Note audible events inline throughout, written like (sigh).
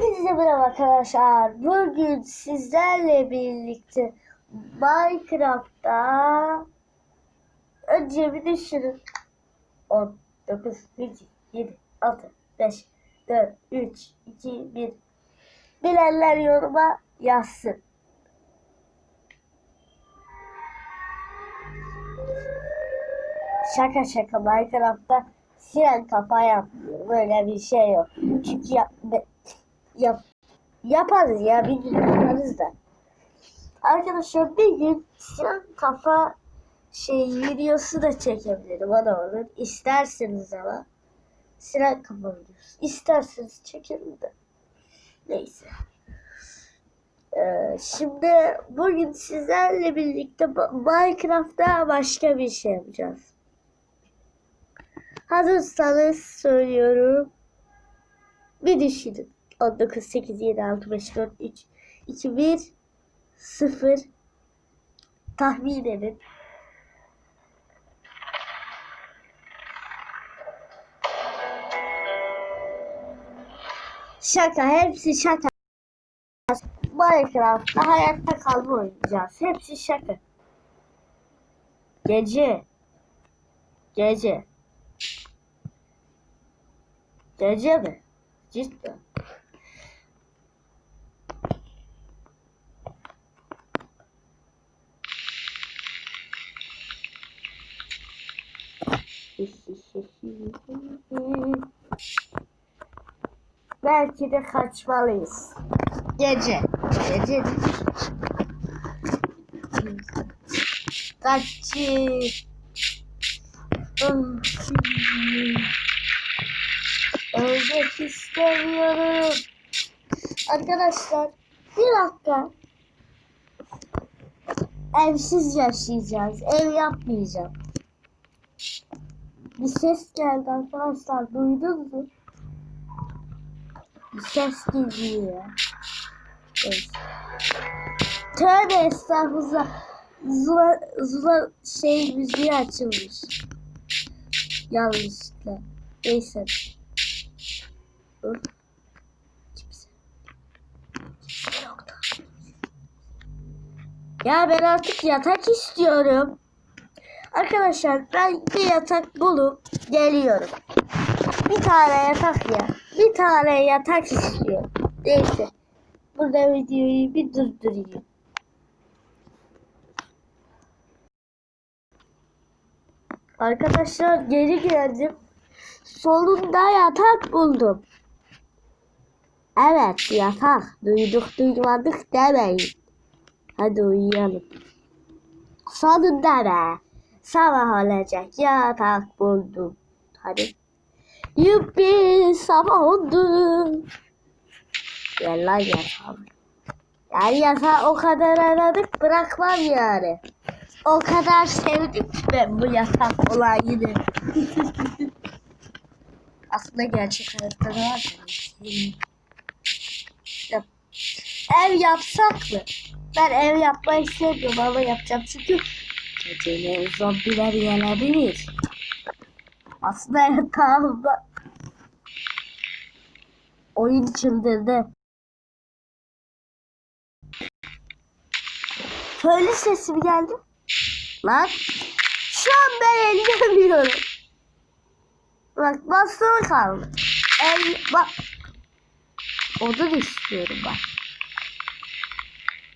Hepinize merhaba arkadaşlar. Bugün sizlerle birlikte Minecraft'ta önce bir düşünün. 10, 9, 8, 7, 6, 5, 4, 3, 2, 1. Bilenler yoruma yazsın. Şaka şaka Minecraft'ta siren kafa yapmıyor. Böyle bir şey yok. Çünkü yap, be- yap, yaparız ya bir gün yaparız da. Arkadaşlar bir gün siren kafa şey videosu da çekebilirim. O olur. İsterseniz ama siren kafa videosu. İsterseniz çekerim de. Neyse. Ee, şimdi bugün sizlerle birlikte Minecraft'ta başka bir şey yapacağız. Hazırsanız söylüyorum. Bir düşünün. 19, 8, 7, 6, 5, 4, 3, 2, 1, 0. Tahmin edin. Şaka, hepsi şaka. Minecraft'ta hayatta kalma oynayacağız. Hepsi şaka. Gece. Gece. Gece mi? Cidden. Belki de kaçmalıyız. Gece. Gece. Kaçı. Ölmek istemiyorum. Arkadaşlar bir dakika. Evsiz yaşayacağız. Ev yapmayacağım. Bir ses geldi arkadaşlar. Duydunuz mu? Bir ses geliyor. Neyse. Tövbe estağfurullah. Zula, zula şey müziği açılmış. Yanlışlıkla. Neyse. Kimse. Ya ben artık yatak istiyorum. Arkadaşlar ben bir yatak bulup geliyorum. Bir tane yatak ya. Bir tane yatak istiyorum. Neyse. Burada videoyu bir durdurayım. Arkadaşlar geri geldim. Sonunda yatak buldum. Evet yatak. Duyduk duymadık demeyin. Hadi uyuyalım. Sonunda be. Sabah olacak yatak buldum. Hadi. Yuppi sabah oldu. Gel lan yatağım. Yani yatağı o kadar aradık bırakmam yani. O kadar sevdim ben bu yatak olayını. (laughs) Aslında gerçek hayatta da var. Yap- Ev yapsak mı? Ben ev yapmayı istemiyorum ama yapacağım çünkü geceleri zombiler gelebilir. Aslında yatağımda oyun çıldırdı. Köylü sesi mi geldi? Lan şu an ben ellemiyorum. Bak basılı kaldı. El bak. Odun istiyorum bak.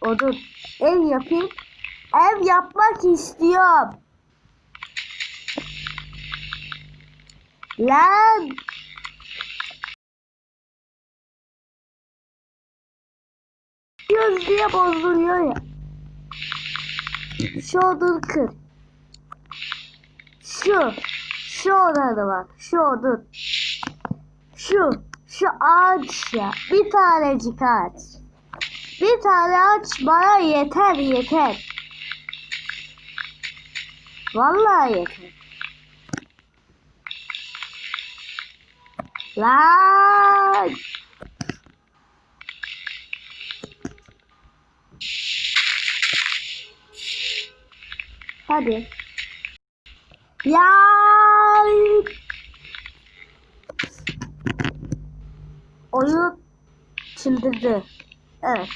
Odun. Ev yapayım. Ev yapmak istiyorum. Lan. Göz diye bozuluyor ya. Şu odun kır. Şu. Şu odanı bak. Şu odun. Şu. Şu ağaç ya. Bir tanecik ağaç. Bir tane ağaç bana yeter yeter. Vallahi yeter. Lan. Hadi. Ya. Oyun çıldırdı. Evet.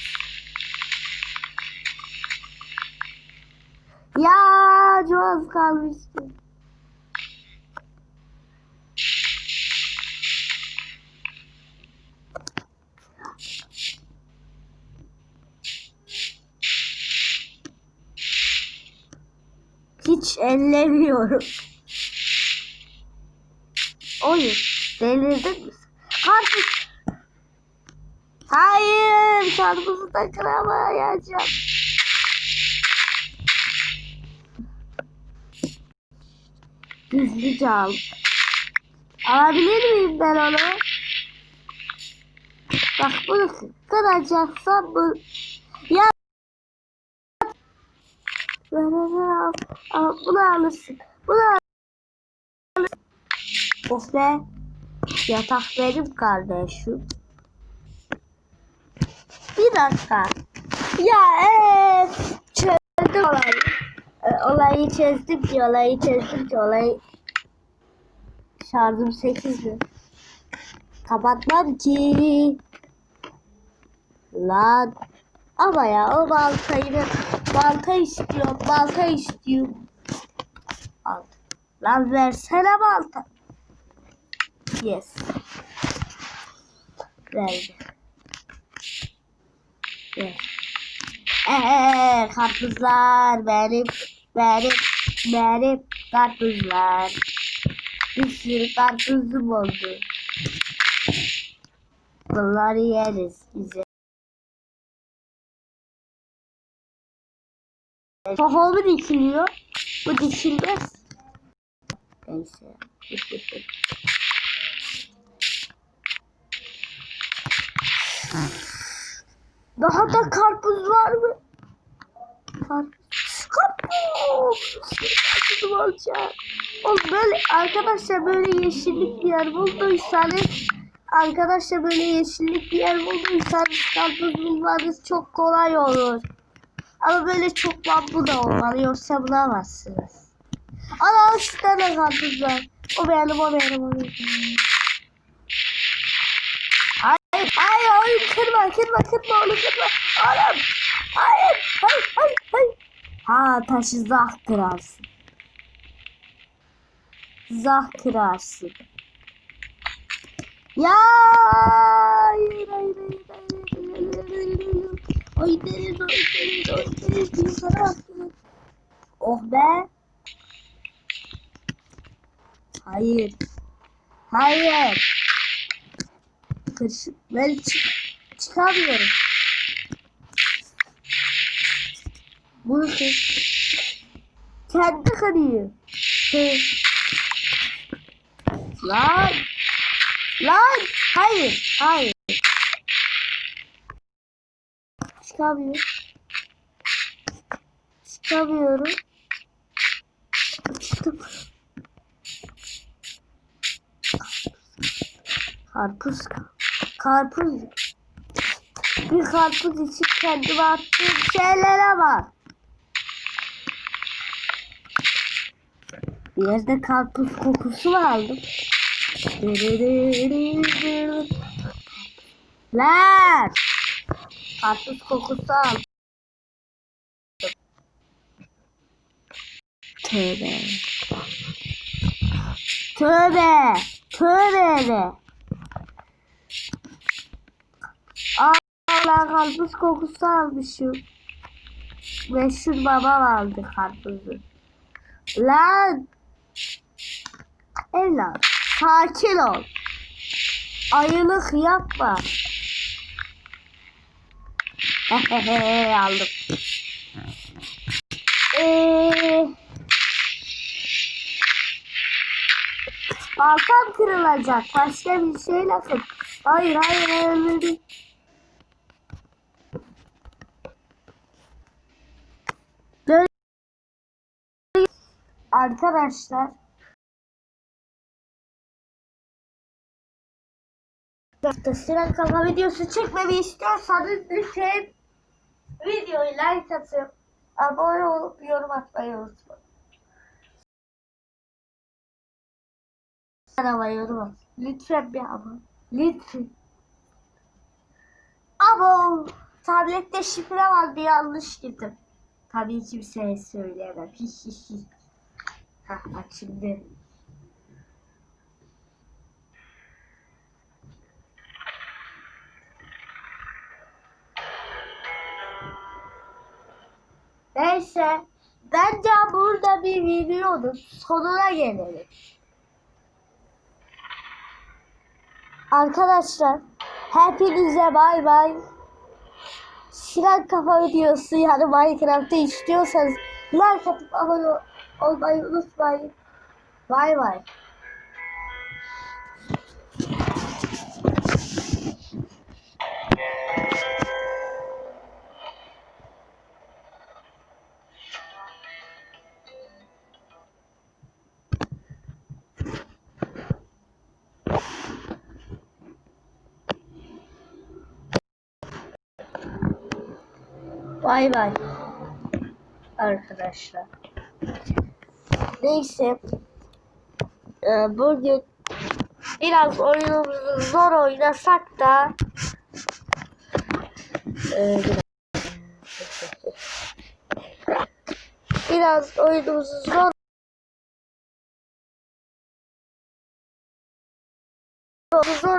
Ya çok az kalmıştı. Hiç ellemiyorum. Oyun. Delirdin mi? Karpuz. Hayır. Karpuzu da kıramayacağım. Gizlice al. Alabilir miyim ben onu? Bak bunu kıracaksam bu... Ya Böyle al. al. Bunu alırsın. Bunu alırsın. Of be. Yatak benim kardeşim. Bir dakika. Ya eee çözdüm olayı. E, olayı çözdüm ki olayı çözdüm ki olayı şarjım 8'di. Kapatmam ki. Lan. Ama ya o baltayı balta istiyor, balta istiyor. Al. Lan versene balta. Yes. Verdi. Yes. Eee karpuzlar benim, benim, benim karpuzlar. Bir sürü karpuzum oldu. Bunları yeriz bize. Tohumu dikiliyor. Bu dikilmez. Neyse. (laughs) Daha da karpuz var mı? Karpuz. Olacak. Oğlum böyle arkadaşlar böyle yeşillik bir yer bulduysanız arkadaşlar böyle yeşillik bir yer bulduysanız karpuz bulmanız çok kolay olur. Ama böyle çok bambu da olmalı yoksa bulamazsınız. Ana üç tane karpuz var. O benim o benim o benim. Hayır hayır oyun kırma kırma kırma onu kırma. Oğlum. Hayır hayır hayır hayır. Ha taşı zah kırarsın. Zah kırarsın. Ya hayır hayır hayır. Oy derin oy derin oy derin yukarı baktım. Oh be. Hayır. Hayır. Kırışık. Ben çık çıkamıyorum. Bunu kır. Kendi kırıyor. Kır. Lan. Lan. Hayır. Hayır. Çıkamıyorum. Çıkamıyorum. Çıktım. Karpuz. Karpuz. Bir karpuz için kendime attığım şeylere bak. Bir yerde karpuz kokusu aldım. Lan! Karpuz kokusu aldım. Tövbe. Tövbe. Tövbe. Allah karpuz kokusu almışım. Meşhur babam aldı karpuzu. Lan. Evlat. Sakin ol. Ayılık yapma. (laughs) Aldım. Eee. Baltam kırılacak. Başka bir şeyle kır. Hayır hayır hayır. Böyle Arkadaşlar Siren kafa videosu çekmemi istiyorsanız lütfen videoyu like atıp abone olup yorum atmayı unutmayın. Arama yorum at. Lütfen bir abone. Lütfen. Abo tablette şifre vardı yanlış girdim. Tabii kimseye söyleyemem. Hi hi hi. Hah açıldı. Neyse. Bence burada bir videonun sonuna gelelim. Arkadaşlar hepinize bay bay. Siren kafa videosu yani Minecraft'ı istiyorsanız like atıp abone olmayı unutmayın. Bay bay. Bay bay. Arkadaşlar. Neyse. Ee, bugün biraz oyunumuzu zor oynasak da Ee, biraz oyunumuzu zor